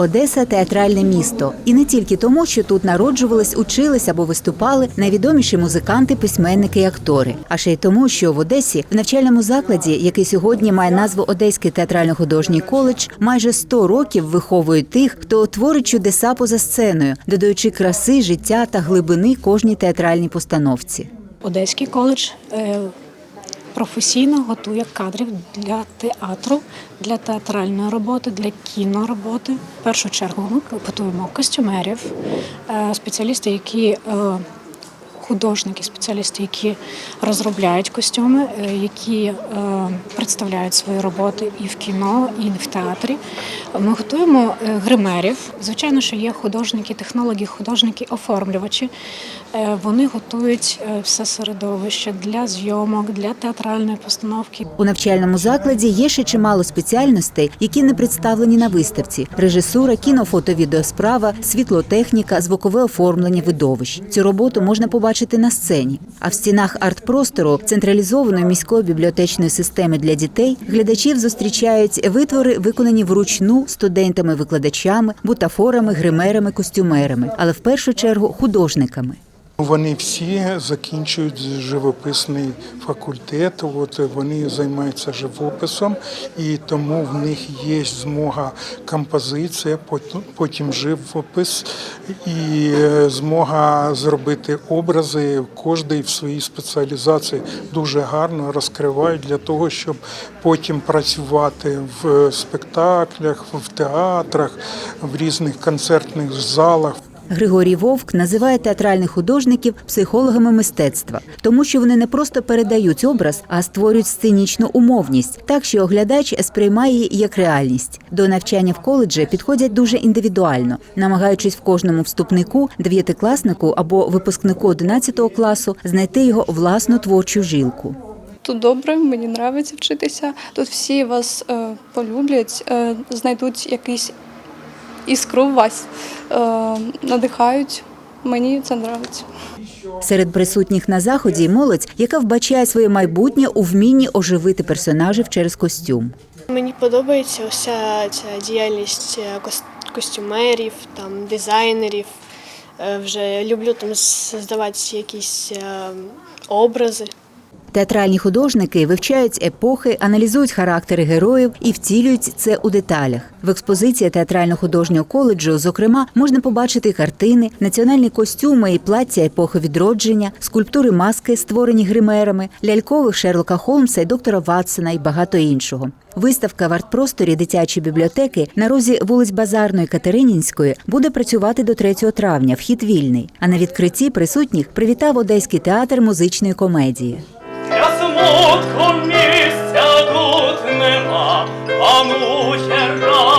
Одеса театральне місто, і не тільки тому, що тут народжувались, учились або виступали найвідоміші музиканти, письменники і актори, а ще й тому, що в Одесі в навчальному закладі, який сьогодні має назву Одеський театрально-художній коледж, майже 100 років виховують тих, хто творить чудеса поза сценою, додаючи краси, життя та глибини кожній театральній постановці. Одеський коледж е, професійно готує кадрів для театру, для театральної роботи, для кінороботи. В першу чергу ми готуємо костюмерів, е, спеціалісти, які е, художники, спеціалісти, які розробляють костюми, е, які е, представляють свої роботи і в кіно, і в театрі. Ми готуємо е, гримерів. Звичайно, що є художники, технологи, художники, оформлювачі. Е, Вони готують все середовище для зйомок, для театральної постановки. У навчальному закладі є ще чимало спеціальностей, які не представлені на виставці: режисура, кіно, фото, відеосправа, світлотехніка, звукове оформлення видовищ. Цю роботу можна побачити на сцені. А в стінах арт-простору централізованої міської бібліотечної системи для дітей глядачів зустрічають витвори, виконані вручну студентами-викладачами, бутафорами, гримерами, костюмерами, але в першу чергу художниками. Вони всі закінчують живописний факультет. От вони займаються живописом, і тому в них є змога композиція, потім- живопис і е, змога зробити образи. Кожний в своїй спеціалізації дуже гарно розкривають для того, щоб потім працювати в спектаклях, в театрах, в різних концертних залах. Григорій Вовк називає театральних художників психологами мистецтва, тому що вони не просто передають образ, а створюють сценічну умовність, так що оглядач сприймає її як реальність. До навчання в коледжі підходять дуже індивідуально, намагаючись в кожному вступнику, дев'ятикласнику або випускнику 11 класу знайти його власну творчу жилку. Тут добре, мені подобається вчитися. Тут всі вас е, полюблять, е, знайдуть якийсь іскру в вас, е, надихають. Мені це подобається. Серед присутніх на заході молодь, яка вбачає своє майбутнє у вмінні оживити персонажів через костюм. Мені подобається вся ця діяльність е, костюмерів, там, дизайнерів. Е, Вже люблю там создавати якісь образи. Театральні художники вивчають епохи, аналізують характери героїв і втілюють це у деталях. В експозиції театрально-художнього коледжу, зокрема, можна побачити картини, національні костюми і плаття епохи відродження, скульптури маски, створені гримерами, лялькових Шерлока Холмса і доктора Ватсона і багато іншого. Виставка в арт-просторі дитячої бібліотеки на розі вулиць Базарної Катеринінської буде працювати до 3 травня. Вхід вільний. А на відкритті присутніх привітав Одеський театр музичної комедії. Смутку місця тут нема, панує сама,